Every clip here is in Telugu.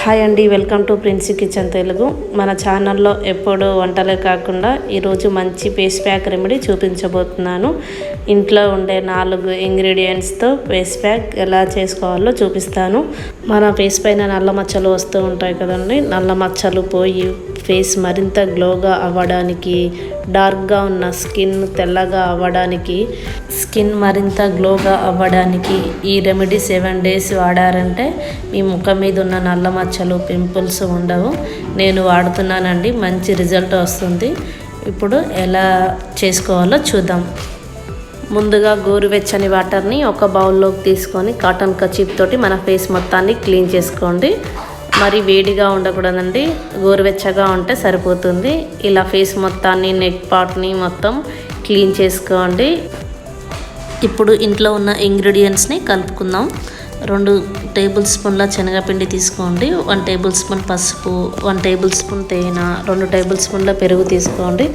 హాయ్ అండి welcome to Prince kitchen Telugu. మన ఛానల్లో ఎప్పుడు వంటలే కాకుండా ఈరోజు మంచి ఫేస్ ప్యాక్ రెమెడీ చూపించబోతున్నాను. ఇంట్లో ఉండే నాలుగు ఇంగ్రీడియంట్స్తో ఫేస్ ప్యాక్ ఎలా చేసుకోవాలో చూపిస్తాను. మన ఫేస్ పైన నల్ల మచ్చలు వస్తూ ఉంటాయి కదండి. నల్ల మచ్చలు పోయి ఫేస్ మరింత గ్లోగా అవ్వడానికి డార్క్గా ఉన్న స్కిన్ తెల్లగా అవ్వడానికి స్కిన్ మరింత గ్లోగా అవ్వడానికి ఈ రెమెడీ సెవెన్ డేస్ వాడారంటే మీ ముఖం మీద ఉన్న నల్ల మచ్చలు పింపుల్స్ ఉండవు. నేను వాడుతున్నానండి మంచి రిజల్ట్ వస్తుంది. ఇప్పుడు ఎలా చేసుకోవాలో చూద్దాం. ముందుగా గోరువెచ్చని వాటర్ని ఒక బౌల్లోకి తీసుకొని కాటన్ కచీప్ తోటి మన ఫేస్ మొత్తాన్ని క్లీన్ చేసుకోండి. మరి వేడిగా ఉండకూడదండి. గోరువెచ్చగా ఉంటే సరిపోతుంది. ఇలా ఫేస్ మొత్తాన్ని నెక్ పార్ట్ని మొత్తం క్లీన్ చేసుకోండి. ఇప్పుడు ఇంట్లో ఉన్న ఇంగ్రీడియంట్స్ని కలుపుకుందాం. రెండు టేబుల్ స్పూన్ల శనగపిండి తీసుకోండి. వన్ టేబుల్ స్పూన్ పసుపు వన్ టేబుల్ స్పూన్ తేనె రెండు టేబుల్ స్పూన్ల పెరుగు తీసుకోండి.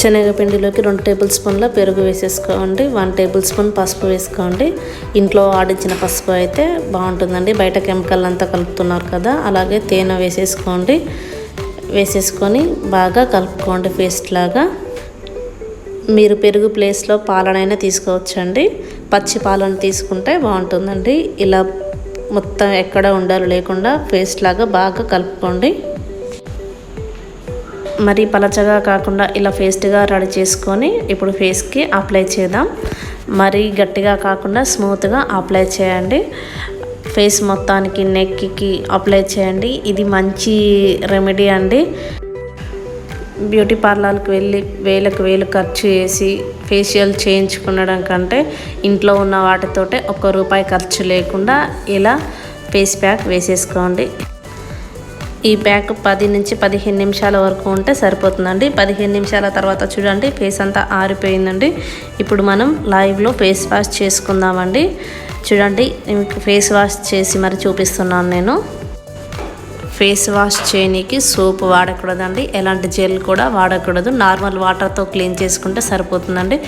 శనగపిండిలోకి రెండు టేబుల్ స్పూన్ల పెరుగు వేసేసుకోండి. వన్ టేబుల్ స్పూన్ పసుపు వేసుకోండి. ఇంట్లో ఆడించిన పసుపు అయితే బాగుంటుందండి. బయట కెమికల్ అంతా కలుపుతున్నారు కదా అలాగే తేనె వేసేసుకోండి. వేసేసుకొని బాగా కలుపుకోండి పేస్ట్ లాగా. మీరు పెరుగు ప్లేస్లో పాలనైనా తీసుకోవచ్చండి. పచ్చి పాలను తీసుకుంటే బాగుంటుందండి. ఇలా మొత్తం ఎక్కడ ఉండాలి లేకుండా పేస్ట్ లాగా బాగా కలుపుకోండి. మరి పలచగా కాకుండా ఇలా పేస్ట్గా రెడీ చేసుకొని ఇప్పుడు ఫేస్కి అప్లై చేద్దాం. మరి గట్టిగా కాకుండా స్మూత్గా అప్లై చేయండి. ఫేస్ మొత్తానికి నెక్కి అప్లై చేయండి. ఇది మంచి రెమెడీ అండి. బ్యూటీ పార్లర్కి వెళ్ళి వేలకు వేలు ఖర్చు చేసి ఫేషియల్ చేయించుకునడం కంటే ఇంట్లో ఉన్న వాటితోటే ఒక్క రూపాయి ఖర్చు లేకుండా ఇలా ఫేస్ ప్యాక్ వేసేసుకోండి. ఈ ప్యాక్ పది నుంచి పదిహేను నిమిషాల వరకు ఉంటే సరిపోతుందండి. పదిహేను నిమిషాల తర్వాత చూడండి ఫేస్ అంతా ఆరిపోయిందండి. ఇప్పుడు మనం లైవ్లో ఫేస్ వాష్ చేసుకుందామండి. చూడండి ఫేస్ వాష్ చేసి మరి చూపిస్తున్నాను నేను. ఫేస్ వాష్ చేయనీకి సోప్ వాడకూడదండి. ఎలాంటి జెల్ కూడా వాడకూడదు. నార్మల్ వాటర్తో క్లీన్ చేసుకుంటే సరిపోతుందండి.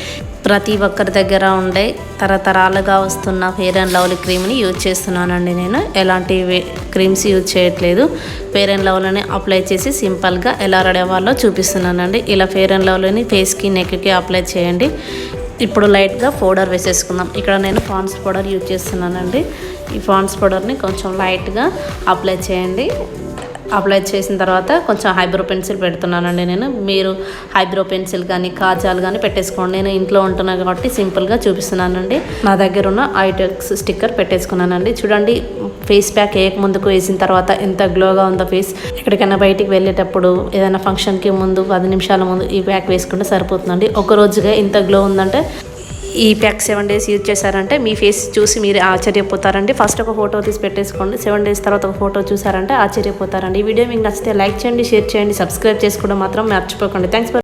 ప్రతి ఒక్కరి దగ్గర ఉండే తరతరాలుగా వస్తున్న ఫేర్ అండ్ లవ్లీ క్రీమ్ని యూజ్ చేస్తున్నానండి నేను. ఎలాంటి క్రీమ్స్ యూజ్ చేయట్లేదు. ఫేర్ అండ్ లవ్లీని అప్లై చేసి సింపుల్గా ఎలా రెడీ అవ్వాలో చూపిస్తున్నానండి. ఇలా ఫేర్ అండ్ లవ్లీని ఫేస్కి నెక్కి అప్లై చేయండి. ఇప్పుడు లైట్గా పౌడర్ వేసేసుకుందాం. ఇక్కడ నేను ఫాన్స్ పౌడర్ యూజ్ చేస్తున్నానండి. ఈ ఫాన్స్ పౌడర్ని కొంచెం లైట్గా అప్లై చేయండి. అప్లై చేసిన తర్వాత కొంచెం హైబ్రో పెన్సిల్ పెడుతున్నానండి నేను. మీరు హైబ్రో పెన్సిల్ కానీ కాజాలు కానీ పెట్టేసుకోండి. నేను ఇంట్లో ఉంటున్నాను కాబట్టి సింపుల్గా చూపిస్తున్నానండి. నా దగ్గర ఉన్న ఐటెక్స్ స్టిక్కర్ పెట్టేసుకున్నానండి. చూడండి ఫేస్ ప్యాక్ వేయక ముందుకు వేసిన తర్వాత ఎంత గ్లోగా ఉందో ఫేస్. ఎక్కడికైనా బయటికి వెళ్ళేటప్పుడు ఏదైనా ఫంక్షన్కి ముందు పది నిమిషాల ముందు ఈ ప్యాక్ వేసుకుంటే సరిపోతుందండి. ఒక రోజుగా ఇంత గ్లో ఉందంటే ఈ ప్యాక్ సెవెన్ డేస్ యూజ్ చేశారంటే మీ ఫేస్ చూసి మీరు ఆశ్చర్యపోతారండి. ఫస్ట్ ఒక ఫోటో తీసి పెట్టేసుకోండి. సెవెన్ డేస్ తర్వాత ఒక ఫోటో చూసారంటే ఆశ్చర్యపోతారండి. ఈ వీడియో మీకు నచ్చితే లైక్ చేయండి షేర్ చేయండి సబ్స్క్రైబ్ చేసుకోవడం మాత్రం మర్చిపోకండి. Thanks for